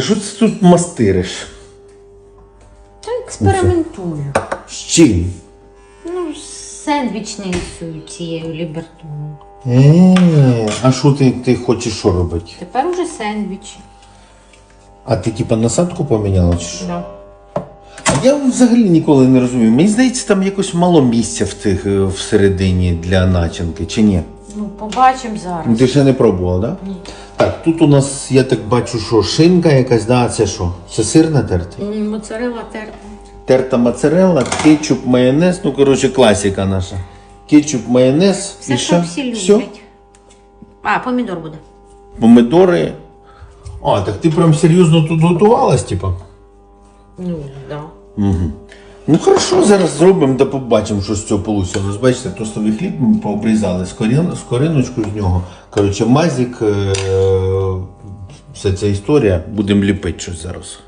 Що ти тут мастириш? Та експериментую. З чим? Ну, сендвіч не цією лібертоною. Е, А що ти, ти хочеш що робити? Тепер уже сендвічі. А ти типа насадку поміняла чи що? Да. А я взагалі ніколи не розумію. Мені здається, там якось мало місця в тих е, всередині для начинки, чи ні? Ну, побачимо зараз. Ну, Ти ще не пробувала, так? Да? Ні. Тут у нас, я так бачу, що шинка якась, да, це що? Це сир натертий? М, Моцарелла терпа. Терта моцарелла, кетчуп, майонез, ну коротше класика наша. Кетчуп, майонез Все, і що всі все. А, помідор буде. Помидори. А, так ти прям серйозно тут готувалась, типа? Ну, да. Угу. Ну хорошо, зараз зробимо та побачимо, що з цього вийшло. Ось бачите, тостовий хліб ми пообрізали з, корін, з нього. Коротше, мазик, е- ця історія. Будемо ліпити щось зараз.